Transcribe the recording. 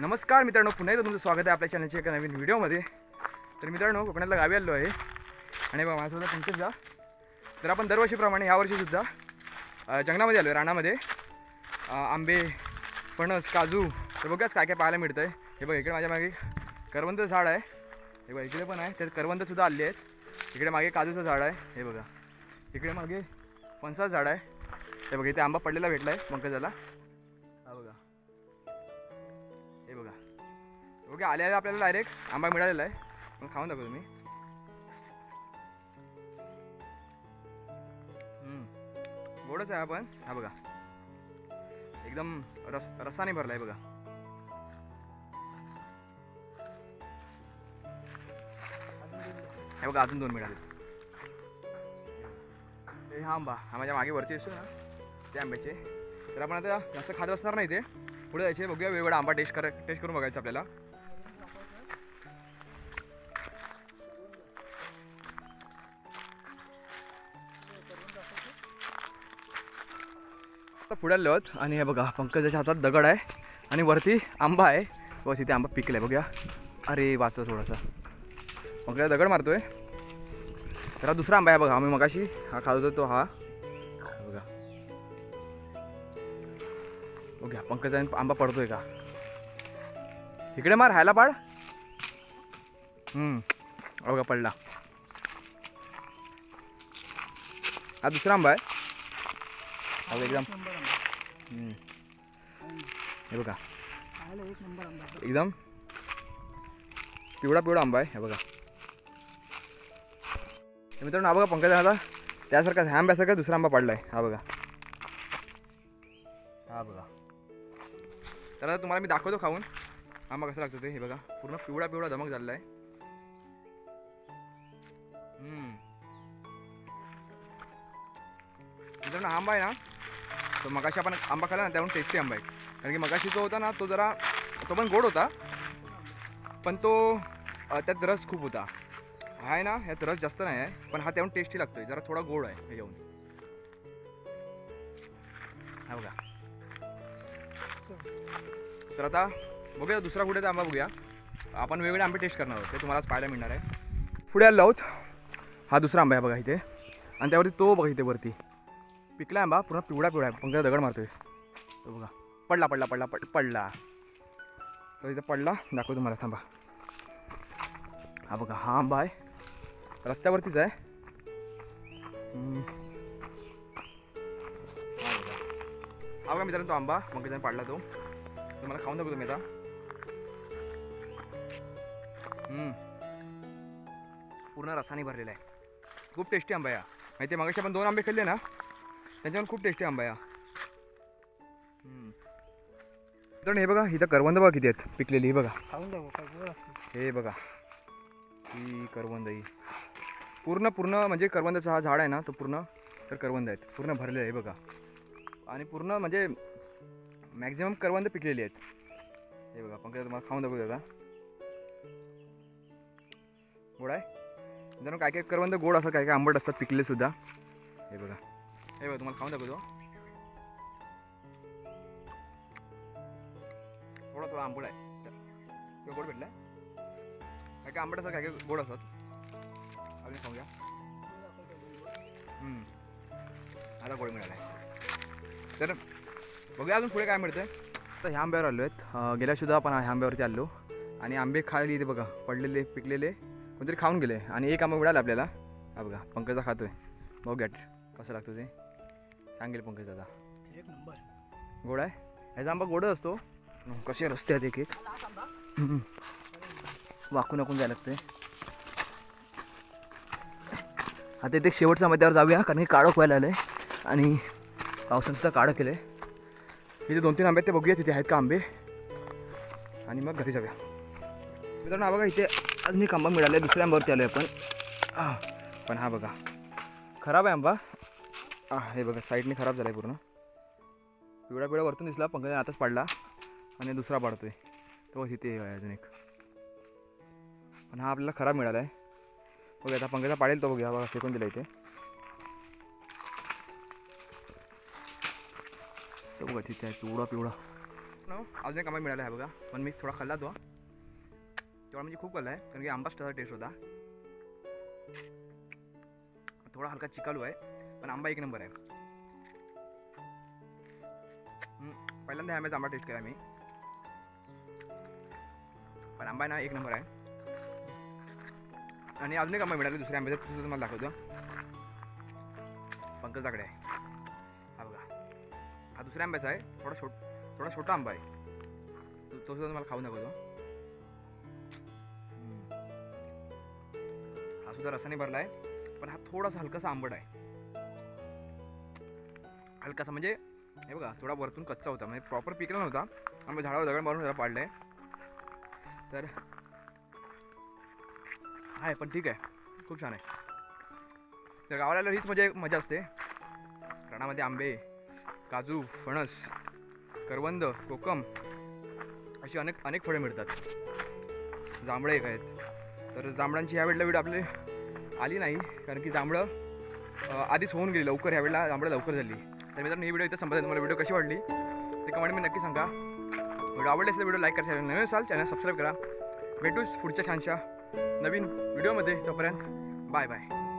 नमस्कार मित्रांनो पुन्हा एकदा तुमचं स्वागत आहे आपल्या चॅनलच्या एका नवीन व्हिडिओमध्ये तर मित्रांनो कोकणातला गावी आलो आहे. आणि बघा माझं पंकज जा. तर आपण दरवर्षीप्रमाणे यावर्षीसुद्धा जंगलामध्ये आलो आहे रानामध्ये आंबे फणस काजू तर बघाच काय काय पाहायला मिळतं आहे हे बघा इकडे माझ्या मागे करवंदचं झाड आहे. हे बघा इकडे पण आहे. त्यात करवंदसुद्धा आले आहेत. इकडे मागे काजूचं झाड आहे. हे बघा. इकडे मागे फणसाचं झाड आहे. हे बघा इथे आंबा पडलेला भेटला आहे पंकजाला. ओके आल्याला आपल्याला डायरेक्ट आंबा मिळालेला आहे. मग खाऊन दाखव तुम्ही गोडच आहे आपण हा बघा. एकदम रस रसाने भरला आहे बघा. हे बघा अजून दोन मिळाले. ते हा आंबा. हा माझ्या मागे वरती असतो ना ते आंब्याचे. तर आपण आता जास्त खात असणार नाही ते. पुढे जायचे बघूया वेगवेगळा आंबा टेस्ट कर टेस्ट करून बघायचं आपल्याला. आता पुढे आलो आहोत. आणि हे बघा पंकजाच्या हातात दगड आहे आणि वरती आंबा आहे. व तिथे आंबा पिकलाय बघूया. अरे वाचव थोडासा. पंकजा दगड मारतोय. तर हा दुसरा आंबा आहे बघा आम्ही मगाशी हा खात होतो तो हा. बघा. बघूया पंकजाने आंबा पडतोय का? इकडे मार राहायला पाड. हम्म बघा पडला. हा दुसरा आंबा आहे. हा बघा, एकदम हम्म. हे बघा एकदम पिवळा पिवळा आंबा आहे हे बघा. तर मित्रांनो हा बघा पंकजा आता त्यासारखा ह्या आंब्यासारखा दुसरा आंबा पडला आहे हा बघा. हा बघा. तर आता तुम्हाला मी दाखवतो खाऊन. आंबा कसा लागतो ते हे बघा. पूर्ण पिवळा पिवळा धमक झालेला आहे. हम्म. मित्रांनो हा आंबा आहे ना तर मगाशी आपण आंबा खाल्ला ना त्याहून टेस्टी आंबा आहे. कारण की मगाशी जो होता ना तो जरा तो पण गोड होता. पण तो त्यात रस खूप होता. आहे ना ह्यात रस जास्त नाही आहे पण हा त्याहून टेस्टी लागतोय. जरा थोडा गोड आहे ह्याच्याहून हा बघा. तर आता बघूया दुसरा कुठे आंबा बघूया. आपण वेगवेगळे आंबे टेस्ट करणार आहोत ते तुम्हाला पाहायला मिळणार आहे. पुढे आलो आहोत. हा दुसरा आंबा आहे बघा इथे. आणि त्यावरती तो बघा इथे वरती. पिकला आंबा पूर्ण पिवळा पिवळा आहे. पंकजा दगड मारतोय. तो बघा. पडला पडला पडला पड पडला. तर इथं पडला. दाखवतो तुम्हाला. थांबा. हा बघा हा आंबा आहे. रस्त्यावरतीच आहे. हा बघा. मित्रांनो तो आंबा. पंकजाने पाडला तो. तुम्हाला खाऊन दाखवतो मी आता. पूर्ण रसाने भरलेला आहे. खूप टेस्टी आंबा या हा. माहिती आहे मगाशी आपण दोन आंबे खाल्ले ना त्याच्यावर खूप टेस्टी आंबा हा. हम्म. मित्रांनो हे बघा इथं करवंद बघा किती आहेत पिकलेली ही बघा. हे बघा. ही करवंद ही. पूर्ण पूर्ण म्हणजे करवंदाचा हा झाड आहे ना तो पूर्ण तर करवंद आहेत. पूर्ण भरलेलं आहे बघा. आणि पूर्ण म्हणजे मॅक्झिमम करवंद पिकलेली आहेत. हे बघा पंकजा तुम्हाला खाऊन दाखवू दादा. गोड आहे? जणू काय काय करवंद गोड असतात काय काय आंबट असतात पिकले सुद्धा हे बघा. हे बघा तुम्हाला खाऊन दाखवतो. थोडा थोडा आंबट आहे. तो गोड भेटलाय काय काय आंबट असतात काय काय गोड असतात अजून खाऊ घ्या. आता गोड मिळाला आहे. तर बघूया अजून पुढे काय मिळतं तर ह्या आंब्यावर आलो आहेत. गेल्यासुद्धा आपण ह्या आंब्यावरती आलो. आणि आंबे खायला इथे बघा. पडलेले पिकलेले. कोणतरी खाऊन गेले. आणि एक आंबा मिळाला आपल्याला. हा बघा पंकजा खातोय. बघूया कसं लागतो ते. सांगेल पंकज दादा. एक नंबर. गोड आहे? ह्याचा आंबा गोडच असतो. कसे रस्ते आहेत एक एक. वाकून वाकून जायला लागतंय. आता इथे शेवटच्या मध्यावर जाऊया कारण की काळोख व्हायला आलं आहे आणि पावसानं सुद्धा काळं केलं आहे इथे दोन तीन आंबे आहेत ते बघूया तिथे आहेत का आंबे. आणि मग घरी जाऊया. मित्रांनो हा बघा इथे अजून एक आंबा मिळाला दुसऱ्या आंब्यावरती आलो आहे आपण. आह, पण हा बघा. खराब आहे आंबा. हे बघा साईडने खराब झाला आहे पूर्ण. पिवळा पिवळा वरतून दिसला पंकजा आताच पडला आणि दुसरा पाडतोय. तो तिथे आहे अजून एक. पण हा आपल्याला खराब मिळाला आहे बघा आता पंकजा पाडेल तो बघूया. बघा फेकून दिला इथे तो बघा तिथे आहे पिवळा पिवळा. अजून एक आंबा मिळाला आहे बघा. पण मी थोडा खाल्ला तो. तेवढा म्हणजे खूप खाल्ला आहे. कारण की आंबाच त्याचा टेस्ट होता. थोडा हलका चिकालू आहे पण आंबा एक नंबर आहे. पहिल्यांदा आंब्याचा आंबा टेस्ट केला मी. पण आंबा आहे ना एक नंबर आहे. आणि अजून एक आंबा मिळाला दुसऱ्या आंब्याचा तुझं तुम्हाला दाखवतो. पंकज दाकडे आहे. हा बघा. हा दुसऱ्या आंब्याचा आहे थोडा छोट थोडा छोटा आंबा आहे. तो तो सुद्धा तुम्हाला खाऊ दाखवतो. हा सुद्धा रसाने भरला आहे. पण हा थोडासा हलकासा आंबट आहे. हलकासा म्हणजे हे बघा थोडा वरतून कच्चा होता म्हणजे प्रॉपर पिकला नव्हता. आम्ही झाडावर दगड मारून त्याला पाडलं. आहे तर आहे पण ठीक आहे. खूप छान आहे. तर गावाला हीच म्हणजे मजा मजा असते. राणामध्ये आंबे काजू फणस करवंद कोकम अशी अनेक अनेक फळे मिळतात. जांभळं एक आहेत. तर जांभळांची ह्या वेळेला व्हिडिओ आपले आली नाही कारण की जांभळं आधीच होऊन गेली लवकर ह्या वेळेला जांभळं लवकर झाली. तर मित्रांनो ही व्हिडिओ इथं संपत तुम्हाला व्हिडिओ कशी वाटली? ते कमेंटमध्ये नक्की सांगा. व्हिडिओ आवडले असेल व्हिडिओ लाईक करा चॅनल नवीन असाल चॅनल सबस्क्राईब करा. भेटूच पुढच्या छानशा नवीन व्हिडिओमध्ये तोपर्यंत बाय बाय